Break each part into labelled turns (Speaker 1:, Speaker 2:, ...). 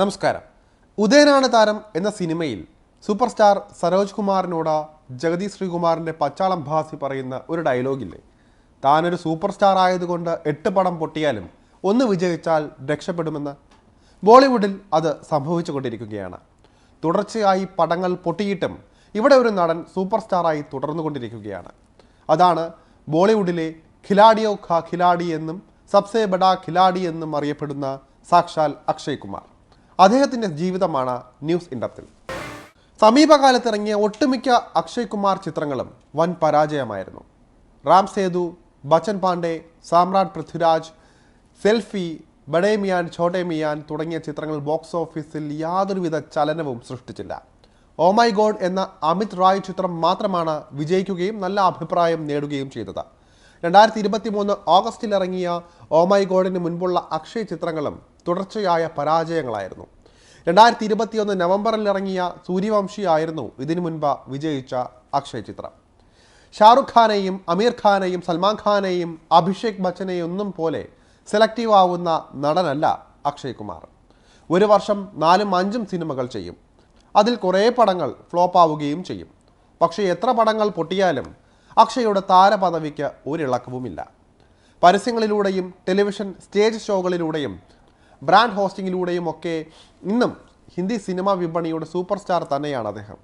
Speaker 1: നമസ്കാരം. ഉദയനാണ് താരം എന്ന സിനിമയിൽ സൂപ്പർ സ്റ്റാർ സരോജ് കുമാറിനോട് ജഗതി ശ്രീകുമാറിന്റെ പച്ചാളം ഭാസി പറയുന്ന ഒരു ഡയലോഗില്ലേ? താനൊരു സൂപ്പർ സ്റ്റാർ ആയതുകൊണ്ട് എട്ട് പടം പൊട്ടിയാലും ഒന്ന് വിജയിച്ചാൽ രക്ഷപ്പെടുമെന്ന്. ബോളിവുഡിൽ അത് സംഭവിച്ചുകൊണ്ടിരിക്കുകയാണ്. തുടർച്ചയായി പടങ്ങൾ പൊട്ടിയിട്ടും ഇവിടെ ഒരു നടൻ സൂപ്പർ സ്റ്റാറായി തുടർന്നുകൊണ്ടിരിക്കുകയാണ്. അതാണ് ബോളിവുഡിലെ ഖിലാഡിയോ ഖാ ഖിലാഡി എന്നും സബ്സെ ബഡാ ഖിലാഡി എന്നും അറിയപ്പെടുന്ന സാക്ഷാൽ അക്ഷയ് കുമാർ. അദ്ദേഹത്തിന്റെ ജീവിതമാണ് ന്യൂസ് ഇൻഡപ്തിൽ. സമീപകാലത്തിറങ്ങിയ ഒട്ടുമിക്ക അക്ഷയ് കുമാർ ചിത്രങ്ങളും വൻ പരാജയമായിരുന്നു. റാം സേതു ബച്ചൻ പാണ്ഡെ സാമ്രാട്ട് പൃഥ്വിരാജ് സെൽഫി ബഡേ മിയാൻ ഛോട്ടെ മിയാൻ തുടങ്ങിയ ചിത്രങ്ങൾ ബോക്സ് ഓഫീസിൽ യാതൊരുവിധ ചലനവും സൃഷ്ടിച്ചില്ല. ഓ മൈ ഗോഡ് എന്ന അമിത് റായ് ചിത്രം മാത്രമാണ് വിജയിക്കുകയും നല്ല അഭിപ്രായം നേടുകയും ചെയ്തത്. രണ്ടായിരത്തി ഇരുപത്തി മൂന്ന് ഓഗസ്റ്റിൽ ഇറങ്ങിയ ഓ മൈ ഗോഡിന് മുൻപുള്ള അക്ഷയ് ചിത്രങ്ങളും തുടർച്ചയായ പരാജയങ്ങളായിരുന്നു. രണ്ടായിരത്തി ഇരുപത്തിയൊന്ന് നവംബറിൽ ഇറങ്ങിയ സൂര്യവംശി ആയിരുന്നു ഇതിനു മുൻപ് വിജയിച്ച അക്ഷയ് ചിത്രം. ഷാറുഖ് ഖാനെയും അമീർ ഖാനെയും സൽമാൻ ഖാനെയും അഭിഷേക് ബച്ചനെയും ഒന്നും പോലെ സെലക്റ്റീവ് ആവുന്ന നടനല്ല അക്ഷയ് കുമാർ. ഒരു വർഷം നാലും അഞ്ചും സിനിമകൾ ചെയ്യും. അതിൽ കുറേ പടങ്ങൾ ഫ്ലോപ്പ് ആവുകയും ചെയ്യും. പക്ഷേ എത്ര പടങ്ങൾ പൊട്ടിയാലും അക്ഷയുടെ താരപദവിക്ക് ഒരിളക്കവുമില്ല പരസ്യങ്ങളിലൂടെയും ടെലിവിഷൻ സ്റ്റേജ് ഷോകളിലൂടെയും ബ്രാൻഡ് ഹോസ്റ്റിങ്ങിലൂടെയും ഒക്കെ ഇന്നും ഹിന്ദി സിനിമാ വിപണിയുടെ സൂപ്പർ സ്റ്റാർ തന്നെയാണ് അദ്ദേഹം.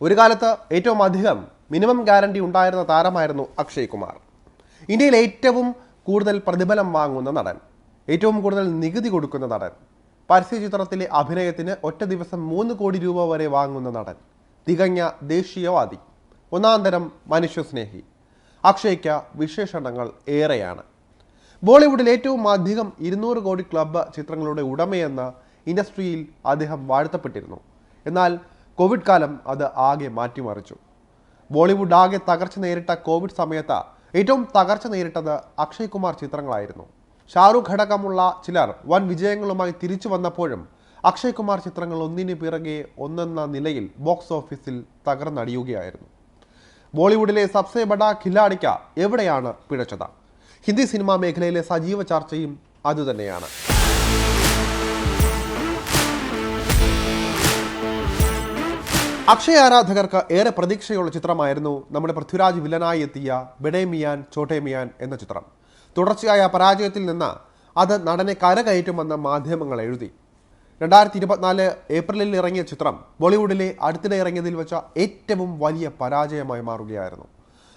Speaker 1: ഒരു കാലത്ത് ഏറ്റവും അധികം മിനിമം ഗ്യാരണ്ടി ഉണ്ടായിരുന്ന താരമായിരുന്നു അക്ഷയ് കുമാർ. ഇന്ത്യയിൽ ഏറ്റവും കൂടുതൽ പ്രതിഫലം വാങ്ങുന്ന നടൻ ഏറ്റവും കൂടുതൽ നികുതി കൊടുക്കുന്ന നടൻ പരസ്യ ചിത്രത്തിലെ അഭിനയത്തിന് ഒറ്റ ദിവസം മൂന്ന് കോടി രൂപ വരെ വാങ്ങുന്ന നടൻ തികഞ്ഞ ദേശീയവാദി ഒന്നാം തരം മനുഷ്യസ്നേഹി അക്ഷയ്ക്ക് വിശേഷണങ്ങൾ ഏറെയാണ്. ബോളിവുഡിൽ ഏറ്റവും അധികം ഇരുന്നൂറ് കോടി ക്ലബ് ചിത്രങ്ങളുടെ ഉടമയെന്ന് ഇൻഡസ്ട്രിയിൽ അദ്ദേഹം വാഴ്ത്തപ്പെട്ടിരുന്നു. എന്നാൽ കോവിഡ് കാലം അത് ആകെ മാറ്റിമറിച്ചു. ബോളിവുഡ് ആകെ തകർച്ച നേരിട്ട കോവിഡ് സമയത്ത് ഏറ്റവും തകർച്ച നേരിട്ടത് അക്ഷയ് കുമാർ ചിത്രങ്ങളായിരുന്നു. ഷാറുഖ് ഘടകമുള്ള ചിലർ വൻ വിജയങ്ങളുമായി തിരിച്ചു വന്നപ്പോഴും അക്ഷയ് കുമാർ ചിത്രങ്ങൾ ഒന്നിനു പിറകെ ഒന്നെന്ന നിലയിൽ ബോക്സ് ഓഫീസിൽ തകർന്നടിയുകയായിരുന്നു. ബോളിവുഡിലെ സബ്സെ ബഡ ഖിലാഡിക്ക എവിടെയാണ് പിഴച്ചത്? ഹിന്ദി സിനിമാ മേഖലയിലെ സജീവ ചർച്ചയും അതുതന്നെയാണ്. അക്ഷയ ആരാധകർക്ക് ഏറെ പ്രതീക്ഷയുള്ള ചിത്രമായിരുന്നു നമ്മുടെ പൃഥ്വിരാജ് വില്ലനായി എത്തിയ ബെഡേ ചോട്ടേമിയാൻ ചോട്ടെ മിയാൻ എന്ന ചിത്രം. തുടർച്ചയായ പരാജയത്തിൽ നിന്ന് അത് നടനെ കരകയറ്റുമെന്ന് മാധ്യമങ്ങൾ എഴുതി. രണ്ടായിരത്തി ഇരുപത്തിനാല് ഏപ്രിലിൽ ഇറങ്ങിയ ചിത്രം ബോളിവുഡിലെ അടുത്തിടെ ഇറങ്ങിയതിൽ വെച്ച ഏറ്റവും വലിയ പരാജയമായി മാറുകയായിരുന്നു.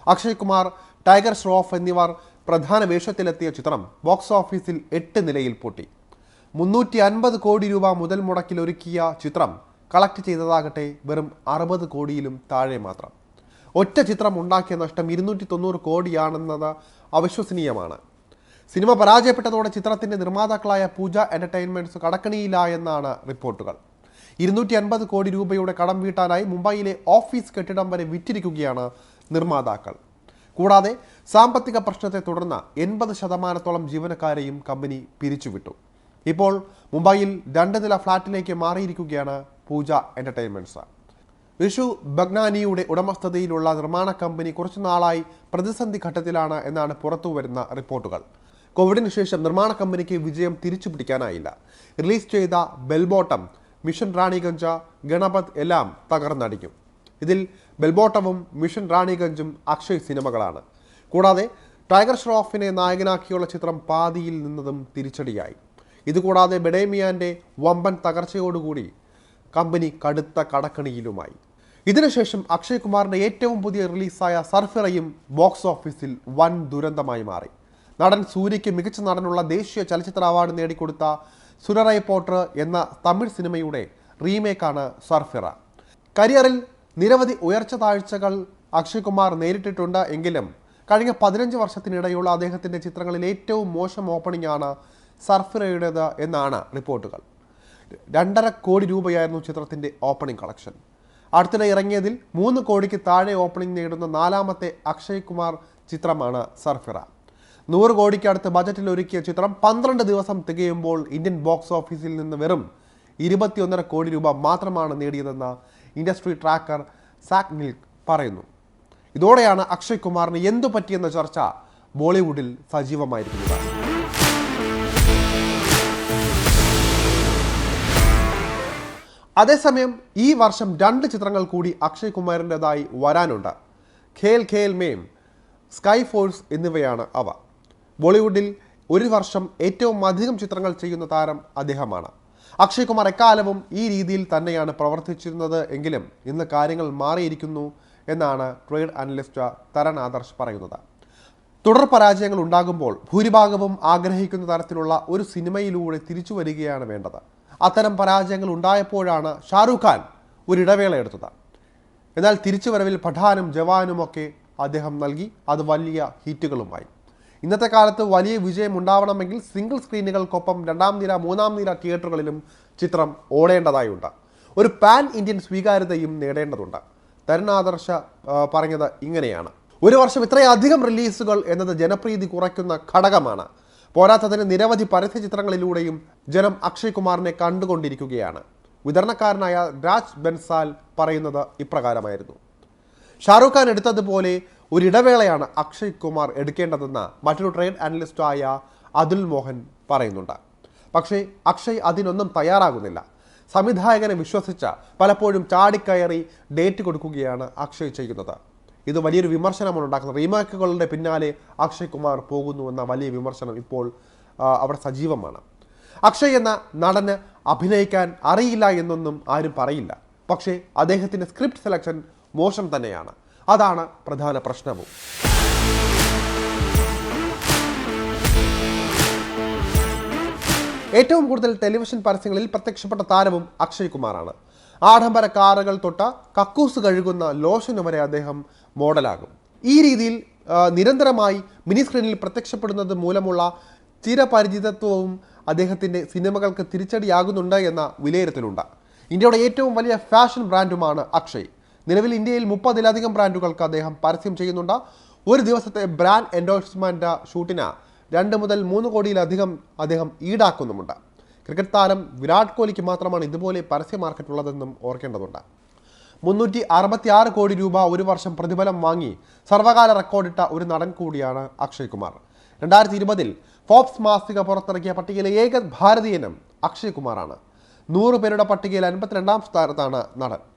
Speaker 1: അക്ഷയ് കുമാർ ടൈഗർ ഷ്രോഫ് എന്നിവർ പ്രധാന വേഷത്തിലെത്തിയ ചിത്രം ബോക്സ് ഓഫീസിൽ എട്ട് നിലയിൽ പൊട്ടി. മുന്നൂറ്റി അൻപത് കോടി രൂപ മുതൽ മുടക്കിൽ ഒരുക്കിയ ചിത്രം കളക്ട് ചെയ്തതാകട്ടെ വെറും അറുപത് കോടിയിലും താഴെ മാത്രം. ഒറ്റ ചിത്രം ഉണ്ടാക്കിയ നഷ്ടം ഇരുന്നൂറ്റി തൊണ്ണൂറ് കോടിയാണെന്നത് അവിശ്വസനീയമാണ്. സിനിമ പരാജയപ്പെട്ടതോടെ ചിത്രത്തിന്റെ നിർമ്മാതാക്കളായ പൂജ എന്റർടൈൻമെന്റ്സ് കടക്കണിയിലായെന്നാണ് റിപ്പോർട്ടുകൾ. ഇരുന്നൂറ്റി അൻപത് കോടി രൂപയുടെ കടം വീട്ടാനായി മുംബൈയിലെ ഓഫീസ് കെട്ടിടം വരെ വിറ്റിരിക്കുകയാണ് നിർമ്മാതാക്കൾ. കൂടാതെ സാമ്പത്തിക പ്രശ്നത്തെ തുടർന്ന് എൺപത് ശതമാനത്തോളം ജീവനക്കാരെയും കമ്പനി പിരിച്ചുവിട്ടു. ഇപ്പോൾ മുംബൈയിൽ രണ്ട് നില ഫ്ളാറ്റിലേക്ക് മാറിയിരിക്കുകയാണ് പൂജ എന്റർടൈൻമെന്റ്സ് വിഷു ബഗ്നാനിയുടെ ഉടമസ്ഥതയിലുള്ള നിർമ്മാണ കമ്പനി കുറച്ചു നാളായി പ്രതിസന്ധി ഘട്ടത്തിലാണ് എന്നാണ് പുറത്തുവരുന്ന റിപ്പോർട്ടുകൾ. കോവിഡിന് ശേഷം നിർമ്മാണ കമ്പനിക്ക് വിജയം തിരിച്ചു പിടിക്കാനായില്ല റിലീസ് ചെയ്ത bell bottom mission Raniganj Ganapath എല്ലാം തകർന്നടിക്കും ഇതിൽ ബെൽബോട്ടവും മിഷൻ റാണിഗഞ്ചും അക്ഷയ് സിനിമകളാണ്. കൂടാതെ ടൈഗർ ഷ്രോഫിനെ നായകനാക്കിയുള്ള ചിത്രം പാതിയിൽ നിന്നതും തിരിച്ചടിയായി. ഇതുകൂടാതെ ബെഡേമിയാന്റെ വമ്പൻ തകർച്ചയോടുകൂടി കമ്പനി കടുത്ത കടക്കണിയിലുമായി. ഇതിനുശേഷം അക്ഷയ് കുമാറിന്റെ ഏറ്റവും പുതിയ റിലീസായ സർഫിറയും ബോക്സ് ഓഫീസിൽ വൻ ദുരന്തമായി മാറി. നടൻ സൂര്യയ്ക്ക് മികച്ച നടനുള്ള ദേശീയ ചലച്ചിത്ര അവാർഡ് നേടിക്കൊടുത്ത സുരറൈ പോട്ടർ എന്ന തമിഴ് സിനിമയുടെ റീമേക്കാണ് സർഫിറ. കരിയറിൽ നിരവധി ഉയർച്ച താഴ്ചകൾ അക്ഷയ് കുമാർ നേരിട്ടിട്ടുണ്ട് എങ്കിലും കഴിഞ്ഞ പതിനഞ്ച് വർഷത്തിനിടെയുള്ള അദ്ദേഹത്തിന്റെ ചിത്രങ്ങളിൽ ഏറ്റവും മോശം ഓപ്പണിംഗ് ആണ് സർഫിറയുടേത് എന്നാണ് റിപ്പോർട്ടുകൾ. രണ്ടര കോടി രൂപയായിരുന്നു ചിത്രത്തിന്റെ ഓപ്പണിംഗ് കളക്ഷൻ അടുത്തിടെ ഇറങ്ങിയതിൽ മൂന്ന് കോടിക്ക് താഴെ ഓപ്പണിംഗ് നേടുന്ന നാലാമത്തെ അക്ഷയ് കുമാർ ചിത്രമാണ് സർഫിറ. നൂറ് കോടിക്ക് അടുത്ത് ബജറ്റിൽ ഒരുക്കിയ ചിത്രം പന്ത്രണ്ട് ദിവസം തികയുമ്പോൾ ഇന്ത്യൻ ബോക്സ് ഓഫീസിൽ നിന്ന് വെറും ഇരുപത്തിയൊന്നര കോടി രൂപ മാത്രമാണ് നേടിയതെന്ന് ഇൻഡസ്ട്രി ട്രാക്കർ സാക് മിൽക്ക് പറയുന്നു. ഇതോടെയാണ് അക്ഷയ് കുമാറിന് എന്തു പറ്റിയെന്ന ചർച്ച ബോളിവുഡിൽ സജീവമായിരിക്കുന്നത്. അതേസമയം ഈ വർഷം രണ്ട് ചിത്രങ്ങൾ കൂടി അക്ഷയ് കുമാറിന്റെതായി വരാനുണ്ട്. ഖേൽ ഖേൽ മേം സ്കൈ ഫോഴ്സ് എന്നിവയാണ് അവ. ബോളിവുഡിൽ ഒരു വർഷം ഏറ്റവും അധികം ചിത്രങ്ങൾ ചെയ്യുന്ന താരം അദ്ദേഹമാണ്. അക്ഷയ് കുമാർ എക്കാലവും ഈ രീതിയിൽ തന്നെയാണ് പ്രവർത്തിച്ചിരുന്നത് എങ്കിലും ഇന്ന് കാര്യങ്ങൾ മാറിയിരിക്കുന്നു എന്നാണ് ട്രേഡ് അനലിസ്റ്റ് തരൺ ആദർശ് പറയുന്നത്. തുടർ പരാജയങ്ങൾ ഉണ്ടാകുമ്പോൾ ഭൂരിഭാഗവും ആഗ്രഹിക്കുന്ന തരത്തിലുള്ള ഒരു സിനിമയിലൂടെ തിരിച്ചു വരികയാണ് വേണ്ടത്. അത്തരം പരാജയങ്ങൾ ഉണ്ടായപ്പോഴാണ് ഷാറൂഖ് ഖാൻ ഒരു ഇടവേള എടുത്തത്. എന്നാൽ തിരിച്ചുവരവിൽ പഠാനും ജവാനുമൊക്കെ അദ്ദേഹം നൽകി. അത് വലിയ ഹിറ്റുകളുമായി. ഇന്നത്തെ കാലത്ത് വലിയ വിജയം ഉണ്ടാവണമെങ്കിൽ സിംഗിൾ സ്ക്രീനുകൾക്കൊപ്പം രണ്ടാം നിര മൂന്നാം നിര തിയേറ്ററുകളിലും ചിത്രം ഓടേണ്ടതായുണ്ട്. ഒരു പാൻ ഇന്ത്യൻ സ്വീകാര്യതയും നേടേണ്ടതുണ്ട്. ആ, പറഞ്ഞത് ഇങ്ങനെയാണ്. ഒരു വർഷം ഇത്രയധികം റിലീസുകൾ എന്നത് ജനപ്രീതി കുറയ്ക്കുന്ന ഘടകമാണ്. പോരാത്തതിന് നിരവധി പരസ്യ ചിത്രങ്ങളിലൂടെയും ജനം അക്ഷയ് കുമാറിനെ കണ്ടുകൊണ്ടിരിക്കുകയാണ്. വിതരണക്കാരനായ രാജ് ബൻസാൽ പറയുന്നത് ഇപ്രകാരമായിരുന്നു. ഷാറൂഖ് ഖാൻ എടുത്തതുപോലെ ഒരു ഇടവേളയാണ് അക്ഷയ് കുമാർ എടുക്കേണ്ടതെന്ന് മറ്റൊരു ട്രേഡ് അനലിസ്റ്റായ അതുൽ മോഹൻ പറയുന്നുണ്ട്. പക്ഷേ അക്ഷയ് അതിനൊന്നും തയ്യാറാകുന്നില്ല. സംവിധായകനെ വിശ്വസിച്ച പലപ്പോഴും ചാടിക്കയറി ഡേറ്റ് കൊടുക്കുകയാണ് അക്ഷയ് ചെയ്യുന്നത്. ഇത് വലിയൊരു വിമർശനമാണ് ഉണ്ടാക്കുന്നത്. റീമാക്കുകളുടെ പിന്നാലെ അക്ഷയ് കുമാർ പോകുന്നു എന്ന വലിയ വിമർശനം ഇപ്പോൾ അവിടെ സജീവമാണ്. അക്ഷയ് എന്ന നടന് അഭിനയിക്കാൻ അറിയില്ല എന്നൊന്നും ആരും പറയില്ല. പക്ഷേ അദ്ദേഹത്തിന്റെ സ്ക്രിപ്റ്റ് സെലക്ഷൻ മോശം തന്നെയാണ്. അതാണ് പ്രധാന പ്രശ്നവും. ഏറ്റവും കൂടുതൽ ടെലിവിഷൻ പരസ്യങ്ങളിൽ പ്രത്യക്ഷപ്പെട്ട താരവും അക്ഷയ് കുമാറാണ് ആഡംബര കാറുകൾ തൊട്ട കക്കൂസ് കഴുകുന്ന ലോഷന് വരെ അദ്ദേഹം മോഡലാകും. ഈ രീതിയിൽ നിരന്തരമായി മിനി സ്ക്രീനിൽ പ്രത്യക്ഷപ്പെടുന്നത് മൂലമുള്ള ചിരപരിചിതത്വവും അദ്ദേഹത്തിന്റെ സിനിമകൾക്ക് തിരിച്ചടിയാകുന്നുണ്ട് എന്ന വിലയിരുത്തലുണ്ട്. ഇന്ത്യയുടെ ഏറ്റവും വലിയ ഫാഷൻ ബ്രാൻഡുമാണ് അക്ഷയ്. നിലവിൽ ഇന്ത്യയിൽ മുപ്പതിലധികം ബ്രാൻഡുകൾക്ക് അദ്ദേഹം പരസ്യം ചെയ്യുന്നുണ്ട്. ഒരു ദിവസത്തെ ബ്രാൻഡ് എൻഡോഴ്സ്മെന്റ് ഷൂട്ടിന് രണ്ട് മുതൽ മൂന്ന് കോടിയിലധികം അദ്ദേഹം ഈടാക്കുന്നുമുണ്ട്. ക്രിക്കറ്റ് താരം വിരാട് കോഹ്ലിക്ക് മാത്രമാണ് ഇതുപോലെ പരസ്യ മാർക്കറ്റ് ഉള്ളതെന്നും ഓർക്കേണ്ടതുണ്ട്. മുന്നൂറ്റി അറുപത്തി ആറ് കോടി രൂപ ഒരു വർഷം പ്രതിഫലം വാങ്ങി സർവകാല റെക്കോർഡിട്ട ഒരു നടൻ കൂടിയാണ് അക്ഷയ് കുമാർ. രണ്ടായിരത്തി ഇരുപതിൽ ഫോബ്സ് മാസിക പുറത്തിറക്കിയ പട്ടികയിലെ ഏക ഭാരതീയനും അക്ഷയ് കുമാറാണ്. നൂറ് പേരുടെ പട്ടികയിൽ അൻപത്തിരണ്ടാം സ്ഥാനത്താണ് നടൻ.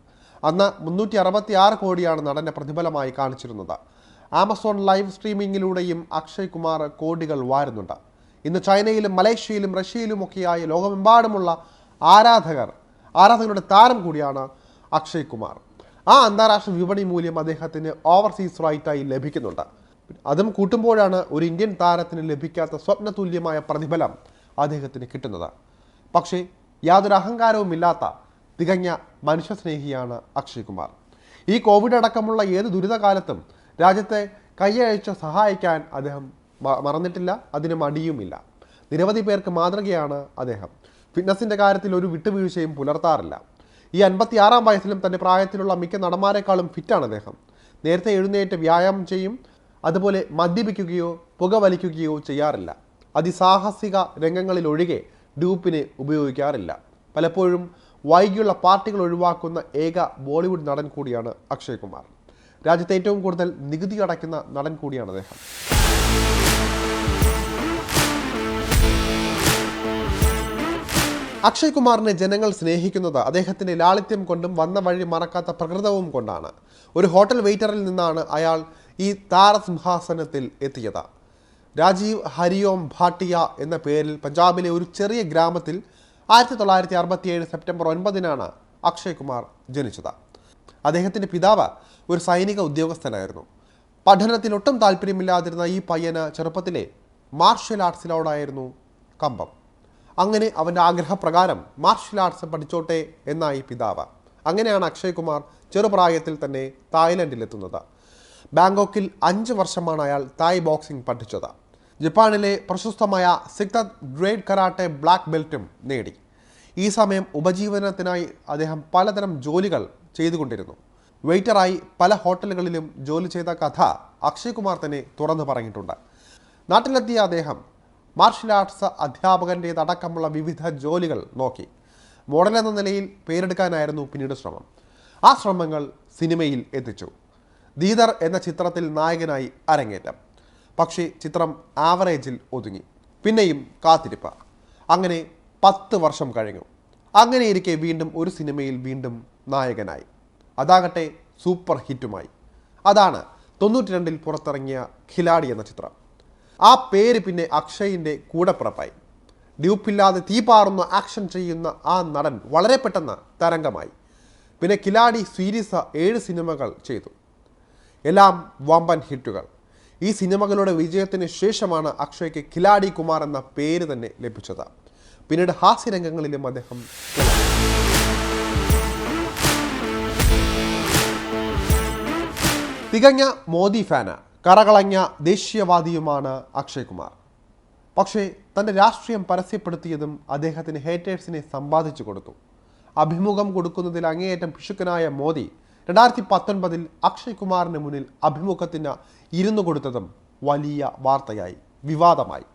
Speaker 1: അന്ന് മുന്നൂറ്റി അറുപത്തി ആറ് കോടിയാണ് നടന്റെ പ്രതിഫലമായി കാണിച്ചിരുന്നത്. ആമസോൺ ലൈവ് സ്ട്രീമിങ്ങിലൂടെയും അക്ഷയ് കുമാർ കോടികൾ വാരുന്നുണ്ട്. ഇന്ന് ചൈനയിലും മലേഷ്യയിലും റഷ്യയിലും റഷ്യയിലുമൊക്കെയായി ലോകമെമ്പാടുമുള്ള ആരാധകർ ആരാധകരുടെ താരം കൂടിയാണ് അക്ഷയ് കുമാർ. ആ അന്താരാഷ്ട്ര വിപണി മൂല്യം അദ്ദേഹത്തിന് ഓവർസീസ് റൈറ്റായി ലഭിക്കുന്നുണ്ട്. അതും കൂട്ടുമ്പോഴാണ് ഒരു ഇന്ത്യൻ താരത്തിന് ലഭിക്കാത്ത സ്വപ്നതുല്യമായ പ്രതിഫലം അദ്ദേഹത്തിന് കിട്ടുന്നത്. പക്ഷേ യാതൊരു അഹങ്കാരവുമില്ലാത്ത തികഞ്ഞ മനുഷ്യസ്നേഹിയാണ് അക്ഷയ് കുമാർ. ഈ കോവിഡ് അടക്കമുള്ള ഏത് ദുരിതകാലത്തും രാജ്യത്തെ കൈയഴിച്ച് സഹായിക്കാൻ അദ്ദേഹം മറന്നിട്ടില്ല അതിന് മടിയുമില്ല. നിരവധി പേർക്ക് മാതൃകയാണ് അദ്ദേഹം. ഫിറ്റ്നസിന്റെ കാര്യത്തിൽ ഒരു വിട്ടുവീഴ്ചയും പുലർത്താറില്ല. ഈ അൻപത്തിയാറാം വയസ്സിലും തന്റെ പ്രായത്തിലുള്ള മിക്ക നടന്മാരെക്കാളും ഫിറ്റാണ് അദ്ദേഹം. നേരത്തെ എഴുന്നേറ്റ് വ്യായാമം ചെയ്യും അതുപോലെ മദ്യപിക്കുകയോ പുകവലിക്കുകയോ ചെയ്യാറില്ല. അതിസാഹസിക രംഗങ്ങളിലൊഴികെ ഡ്യൂപ്പിനെ ഉപയോഗിക്കാറില്ല. പലപ്പോഴും വൈകിയുള്ള പാർട്ടികൾ ഒഴിവാക്കുന്ന ഏക ബോളിവുഡ് നടൻ കൂടിയാണ് അക്ഷയ് കുമാർ. രാജ്യത്തെ ഏറ്റവും കൂടുതൽ നികുതി അടയ്ക്കുന്ന നടൻ കൂടിയാണ് അദ്ദേഹം. അക്ഷയ് കുമാറിനെ ജനങ്ങൾ സ്നേഹിക്കുന്നത് അദ്ദേഹത്തിന്റെ ലാളിത്യം കൊണ്ടും വന്ന വഴി മറക്കാത്ത പ്രകൃതവും കൊണ്ടാണ്. ഒരു ഹോട്ടൽ വെയിറ്ററിൽ നിന്നാണ് അയാൾ ഈ താരസിംഹാസനത്തിൽ എത്തിയത്. രാജീവ് ഹരിയോം ഭാട്ടിയ എന്ന പേരിൽ പഞ്ചാബിലെ ഒരു ചെറിയ ഗ്രാമത്തിൽ ആയിരത്തി തൊള്ളായിരത്തി അറുപത്തിയേഴ് സെപ്റ്റംബർ ഒൻപതിനാണ് അക്ഷയ് കുമാർ ജനിച്ചത്. അദ്ദേഹത്തിന്റെ പിതാവ് ഒരു സൈനിക ഉദ്യോഗസ്ഥനായിരുന്നു. പഠനത്തിൽ ഒട്ടും താല്പര്യമില്ലാതിരുന്ന ഈ പയ്യന് ചെറുപ്പത്തിലെ മാർഷ്യൽ ആർട്സിനോടായിരുന്നു കമ്പം. അങ്ങനെ അവന്റെ ആഗ്രഹപ്രകാരം മാർഷ്യൽ ആർട്സ് പഠിച്ചോട്ടെ എന്നായി പിതാവ്. അങ്ങനെയാണ് അക്ഷയ് കുമാർ ചെറുപ്രായത്തിൽ തന്നെ തായ്ലൻഡിലെത്തുന്നത്. ബാങ്കോക്കിൽ അഞ്ച് വർഷമാണ് അയാൾ തായ് ബോക്സിംഗ് പഠിച്ചത്. ജപ്പാനിലെ പ്രശസ്തമായ സിക്ത ഗ്രേഡ് കരാട്ടെ ബ്ലാക്ക് ബെൽറ്റും നേടി. ഈ സമയം ഉപജീവനത്തിനായി അദ്ദേഹം പലതരം ജോലികൾ ചെയ്തുകൊണ്ടിരുന്നു. വെയിറ്ററായി പല ഹോട്ടലുകളിലും ജോലി ചെയ്ത കഥ അക്ഷയ് കുമാർ തന്നെ തുറന്നു പറഞ്ഞിട്ടുണ്ട്. നാട്ടിലെത്തിയ അദ്ദേഹം മാർഷൽ ആർട്സ് അധ്യാപകന്റേതടക്കമുള്ള വിവിധ ജോലികൾ നോക്കി. മോഡൽ എന്ന നിലയിൽ പേരെടുക്കാനായിരുന്നു പിന്നീട് ശ്രമം. ആ ശ്രമങ്ങൾ സിനിമയിൽ എത്തിച്ചു. ദീദർ എന്ന ചിത്രത്തിൽ നായകനായി അരങ്ങേറ്റം. പക്ഷേ ചിത്രം ആവറേജിൽ ഒതുങ്ങി. പിന്നെയും കാത്തിരിപ്പ. അങ്ങനെ പത്ത് വർഷം കഴിഞ്ഞു. അങ്ങനെയിരിക്കെ വീണ്ടും ഒരു സിനിമയിൽ വീണ്ടും നായകനായി. അതാകട്ടെ സൂപ്പർ ഹിറ്റുമായി അതാണ് തൊണ്ണൂറ്റി രണ്ടിൽ പുറത്തിറങ്ങിയ ഖിലാഡി എന്ന ചിത്രം. ആ പേര് പിന്നെ അക്ഷയിന്റെ കൂടെപ്പുറപ്പായി. ഡ്യൂപ്പില്ലാതെ തീപാറുന്ന ആക്ഷൻ ചെയ്യുന്ന ആ നടൻ വളരെ പെട്ടെന്ന് തരംഗമായി. പിന്നെ കിലാടി സീരീസ് ഏഴ് സിനിമകൾ ചെയ്തു. എല്ലാം വമ്പൻ ഹിറ്റുകൾ. ഈ സിനിമകളുടെ വിജയത്തിന് ശേഷമാണ് അക്ഷയ്ക്ക് കിലാടി കുമാർ എന്ന പേര് തന്നെ ലഭിച്ചത് പിന്നീട് ഹാസ്യരംഗങ്ങളിലും അദ്ദേഹം. തികഞ്ഞ മോദി ഫാന് കറകളഞ്ഞ ദേശീയവാദിയുമാണ് അക്ഷയ് കുമാർ പക്ഷേ തന്റെ രാഷ്ട്രീയം പരസ്യപ്പെടുത്തിയതും അദ്ദേഹത്തിന് ഹേറ്റേഴ്സിനെ സമ്പാദിച്ചു കൊടുത്തു അഭിമുഖം കൊടുക്കുന്നതിൽ അങ്ങേയറ്റം പിശുക്കനായ മോദി രണ്ടായിരത്തി പത്തൊൻപതിൽ അക്ഷയ് കുമാറിന് മുന്നിൽ അഭിമുഖത്തിന് ഇരുന്നു കൊടുത്തതും വലിയ വാർത്തയായി വിവാദമായി.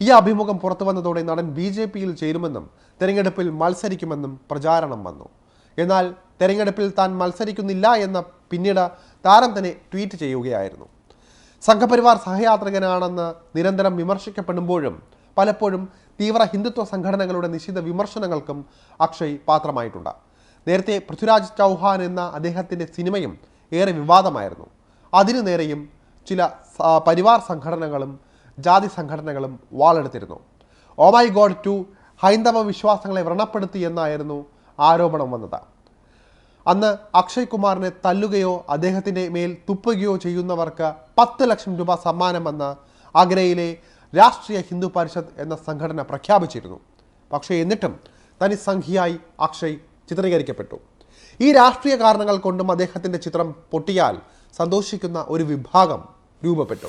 Speaker 1: ഈ അഭിമുഖം പുറത്തു വന്നതോടെ നടൻ ബി ജെ പിയിൽ ചേരുമെന്നും തെരഞ്ഞെടുപ്പിൽ മത്സരിക്കുമെന്നും പ്രചാരണം വന്നു. എന്നാൽ തെരഞ്ഞെടുപ്പിൽ താൻ മത്സരിക്കുന്നില്ല എന്ന പിന്നീട് താരം തന്നെ ട്വീറ്റ് ചെയ്യുകയായിരുന്നു. സംഘപരിവാർ സഹയാത്രികനാണെന്ന് നിരന്തരം വിമർശിക്കപ്പെടുമ്പോഴും പലപ്പോഴും തീവ്ര ഹിന്ദുത്വ സംഘടനകളുടെ നിശ്ചിത വിമർശനങ്ങൾക്കും അക്ഷയ് പാത്രമായിട്ടുണ്ട്. നേരത്തെ പൃഥ്വിരാജ് ചൗഹാൻ എന്ന അദ്ദേഹത്തിന്റെ സിനിമയും ഏറെ വിവാദമായിരുന്നു. അതിനു നേരെയും ചില പരിവാർ സംഘടനകളും ജാതി സംഘടനകളും വാളെടുത്തിരുന്നു. ഓ മൈ ഗോഡ് ടു ഹൈന്ദവ വിശ്വാസങ്ങളെ വ്രണപ്പെടുത്തി എന്നായിരുന്നു ആരോപണം വന്നത്. അന്ന് അക്ഷയ് കുമാറിനെ തല്ലുകയോ അദ്ദേഹത്തിന്റെ മേൽ തുപ്പുകയോ ചെയ്യുന്നവർക്ക് പത്ത് ലക്ഷം രൂപ സമ്മാനമെന്ന് ആഗ്രയിലെ രാഷ്ട്രീയ ഹിന്ദു പരിഷത്ത് എന്ന സംഘടന പ്രഖ്യാപിച്ചിരുന്നു. പക്ഷേ എന്നിട്ടും തനി സംഖ്യയായി അക്ഷയ് ചിത്രീകരിക്കപ്പെട്ടു. ഈ രാഷ്ട്രീയ കാരണങ്ങൾ കൊണ്ടും അദ്ദേഹത്തിന്റെ ചിത്രം പൊട്ടിയാൽ സന്തോഷിക്കുന്ന ഒരു വിഭാഗം രൂപപ്പെട്ടു.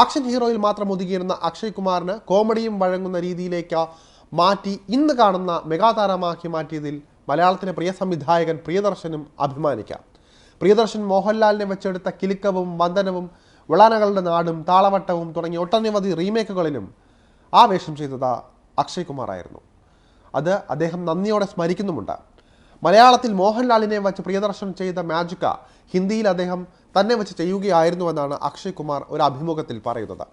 Speaker 1: ആക്ഷൻ ഹീറോയിൽ മാത്രം ഒതുങ്ങിയിരുന്ന അക്ഷയ് കുമാറിന് കോമഡിയും വഴങ്ങുന്ന രീതിയിലേക്ക് മാറ്റി ഇന്ന് കാണുന്ന മെഗാതാരമാക്കി മാറ്റിയതിൽ മലയാളത്തിലെ പ്രിയ സംവിധായകൻ പ്രിയദർശനും അഭിമാനിക്കാം. പ്രിയദർശൻ മോഹൻലാലിനെ വെച്ചെടുത്ത കിലുക്കവും വന്ദനവും വിളാനകളുടെ നാടും താളവട്ടവും തുടങ്ങിയ ഒട്ടനവധി റീമേക്കുകളിലും ആ വേഷം ചെയ്തത് അക്ഷയ് കുമാറായിരുന്നു അത് അദ്ദേഹം നന്ദിയോടെ സ്മരിക്കുന്നുമുണ്ട്. മലയാളത്തിൽ മോഹൻലാലിനെ വച്ച് പ്രിയദർശൻ ചെയ്ത മാജിക്ക ഹിന്ദിയിൽ അദ്ദേഹം തന്നെ വെച്ച് ചെയ്യുകയായിരുന്നുവെന്നാണ് അക്ഷയ് കുമാർ ഒരു അഭിമുഖത്തിൽ പറയുന്നത്.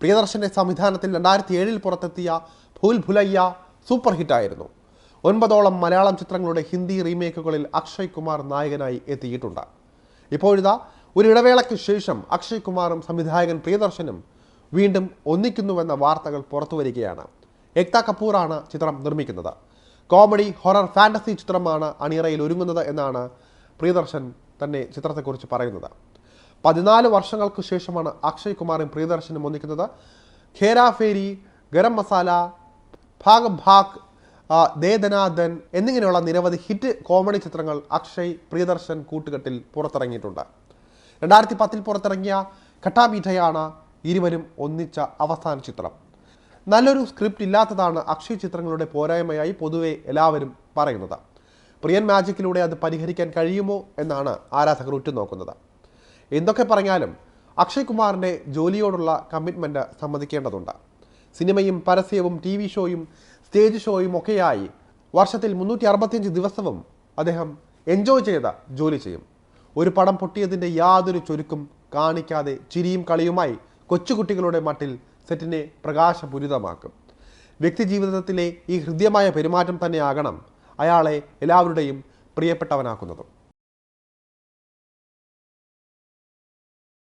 Speaker 1: പ്രിയദർശന്റെ സംവിധാനത്തിൽ രണ്ടായിരത്തി ഏഴിൽ പുറത്തെത്തിയ ഭൂൽ ഭുലയ്യ സൂപ്പർ ഹിറ്റായിരുന്നു. ഒൻപതോളം മലയാളം ചിത്രങ്ങളുടെ ഹിന്ദി റീമേക്കുകളിൽ അക്ഷയ് കുമാർ നായകനായി എത്തിയിട്ടുണ്ട്. ഇപ്പോഴിതാ ഒരു ഇടവേളയ്ക്ക് ശേഷം അക്ഷയ് കുമാറും സംവിധായകൻ പ്രിയദർശനും വീണ്ടും ഒന്നിക്കുന്നുവെന്ന വാർത്തകൾ പുറത്തുവരികയാണ് എക്ത കപൂറാണ് ചിത്രം നിർമ്മിക്കുന്നത്. കോമഡി ഹൊറർ ഫാന്റസി ചിത്രമാണ് അണിയറയിൽ ഒരുങ്ങുന്നത് എന്നാണ് പ്രിയദർശൻ തന്നെ ചിത്രത്തെക്കുറിച്ച് പറയുന്നത്. പതിനാല് വർഷങ്ങൾക്ക് ശേഷമാണ് അക്ഷയ് കുമാറും പ്രിയദർശനും ഒന്നിക്കുന്നത്. ഖേരാഫേരി ഗരം മസാല ഭാഗ് ഭാഗ് ദേദനാദൻ എന്നിങ്ങനെയുള്ള നിരവധി ഹിറ്റ് കോമഡി ചിത്രങ്ങൾ അക്ഷയ് പ്രിയദർശൻ കൂട്ടുകെട്ടിൽ പുറത്തിറങ്ങിയിട്ടുണ്ട്. രണ്ടായിരത്തി പത്തിൽ പുറത്തിറങ്ങിയ ഘട്ടാമീഠയാണ് ഇരുവരും ഒന്നിച്ച അവസാന ചിത്രം. നല്ലൊരു സ്ക്രിപ്റ്റ് ഇല്ലാത്തതാണ് അക്ഷയ് ചിത്രങ്ങളുടെ പോരായ്മയായി പൊതുവെ എല്ലാവരും പറയുന്നത്. പ്രിയൻ മാജിക്കിലൂടെ അത് പരിഹരിക്കാൻ കഴിയുമോ എന്നാണ് ആരാധകർ ഉറ്റുനോക്കുന്നത്. എന്തൊക്കെ പറഞ്ഞാലും അക്ഷയ് കുമാറിന്റെ ജോലിയോടുള്ള കമ്മിറ്റ്മെന്റ് സമ്മതിക്കേണ്ടതുണ്ട്. സിനിമയും പരസ്യവും ടി വി ഷോയും സ്റ്റേജ് ഷോയും ഒക്കെയായി വർഷത്തിൽ മുന്നൂറ്റി അറുപത്തിയഞ്ച് ദിവസവും അദ്ദേഹം എൻജോയ് ചെയ്ത ജോലി ചെയ്യും. ഒരു പടം പൊട്ടിയതിന്റെ യാതൊരു ചുരുക്കും കാണിക്കാതെ ചിരിയും കളിയുമായി കൊച്ചുകുട്ടികളുടെ മട്ടിൽ സെറ്റിനെ പ്രകാശപൂരിതമാക്കും. വ്യക്തിജീവിതത്തിലെ ഈ ഹൃദ്യമായ പെരുമാറ്റം തന്നെയാകണം അയാളെ എല്ലാവരുടെയും പ്രിയപ്പെട്ടവനാക്കുന്നതും.